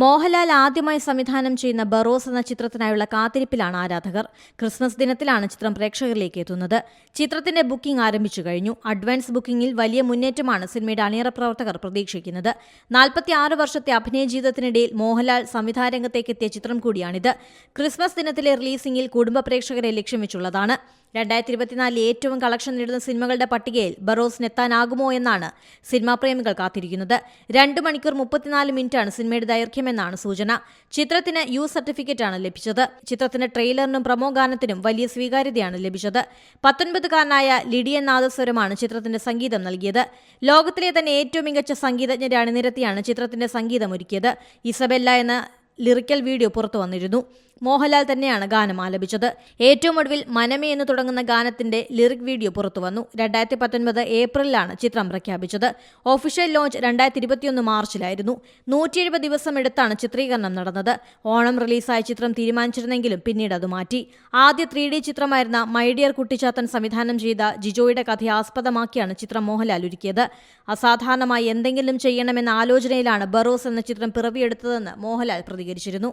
മോഹൻലാൽ ആദ്യമായി സംവിധാനം ചെയ്യുന്ന ബറോസ് എന്ന ചിത്രത്തിനായുള്ള കാത്തിരിപ്പിലാണ് ആരാധകർ. ക്രിസ്മസ് ദിനത്തിലാണ് ചിത്രം പ്രേക്ഷകരിലേക്ക് എത്തുന്നത്. ചിത്രത്തിന്റെ ബുക്കിംഗ് ആരംഭിച്ചു കഴിഞ്ഞു. അഡ്വാൻസ് ബുക്കിംഗിൽ വലിയ മുന്നേറ്റമാണ് സിനിമയുടെ അണിയറ പ്രവർത്തകർ പ്രതീക്ഷിക്കുന്നത്. നാൽപ്പത്തിയാറ് വർഷത്തെ അഭിനയ ജീവിതത്തിനിടയിൽ മോഹൻലാൽ സംവിധാന രംഗത്തേക്ക് എത്തിയ ചിത്രം കൂടിയാണിത്. ക്രിസ്മസ് ദിനത്തിലെ റിലീസിംഗിൽ കുടുംബ പ്രേക്ഷകരെ ലക്ഷ്യം വെച്ചുള്ളതാണ്. രണ്ടായിരത്തി ഇരുപത്തിനാലിൽ ഏറ്റവും കളക്ഷൻ നേടുന്ന സിനിമകളുടെ പട്ടികയിൽ ബറോസിന് എത്താനാകുമോ എന്നാണ് സിനിമാ പ്രേമികൾ കാത്തിരിക്കുന്നത്. രണ്ട് മണിക്കൂർ മുപ്പത്തിനാല് മിനിറ്റാണ് സിനിമയുടെ ദൈർഘ്യമെന്നാണ് സൂചന. ചിത്രത്തിന് യു സർട്ടിഫിക്കറ്റാണ് ലഭിച്ചത്. ചിത്രത്തിന് ട്രെയിലറിനും പ്രമോ ഗാനത്തിനും വലിയ സ്വീകാര്യതയാണ് ലഭിച്ചത്. പത്തൊൻപതുകാരനായ ലിഡിയൻ നാദസ്വരമാണ് ചിത്രത്തിന്റെ സംഗീതം നൽകിയത്. ലോകത്തിലെ തന്നെ ഏറ്റവും മികച്ച സംഗീതജ്ഞരെ അണിനിരത്തിയാണ് ചിത്രത്തിന്റെ സംഗീതം ഒരുക്കിയത്. ഇസബെല്ല എന്ന ലിറിക്കൽ വീഡിയോ പുറത്തു വന്നിരുന്നു മോഹൻലാൽ തന്നെയാണ് ഗാനം ആലപിച്ചത്. ഏറ്റവും ഒടുവിൽ മനമേ എന്ന് തുടങ്ങുന്ന ഗാനത്തിന്റെ ലിറിക് വീഡിയോ പുറത്തു വന്നു. രണ്ടായിരത്തി പത്തൊൻപത് ഏപ്രിലാണ് ചിത്രം പ്രഖ്യാപിച്ചത്. ഒഫീഷ്യൽ ലോഞ്ച് രണ്ടായിരത്തി ഇരുപത്തിയൊന്ന് മാർച്ചിലായിരുന്നു. നൂറ്റി എഴുപത് ദിവസം എടുത്താണ് ചിത്രീകരണം നടന്നത്. ഓണം റിലീസായ ചിത്രം തീരുമാനിച്ചിരുന്നെങ്കിലും പിന്നീട് അത് മാറ്റി. ആദ്യ ത്രീ ഡി ചിത്രമായിരുന്ന മൈഡിയർ കുട്ടിച്ചാത്തൻ സംവിധാനം ചെയ്ത ജിജോയുടെ കഥയെ ആസ്പദമാക്കിയാണ് ചിത്രം മോഹൻലാൽ ഒരുക്കിയത്. അസാധാരണമായി എന്തെങ്കിലും ചെയ്യണമെന്ന ആലോചനയിലാണ് ബറോസ് എന്ന ചിത്രം പിറവിയെടുത്തതെന്ന് മോഹൻലാൽ പ്രതികരിച്ചിരുന്നു.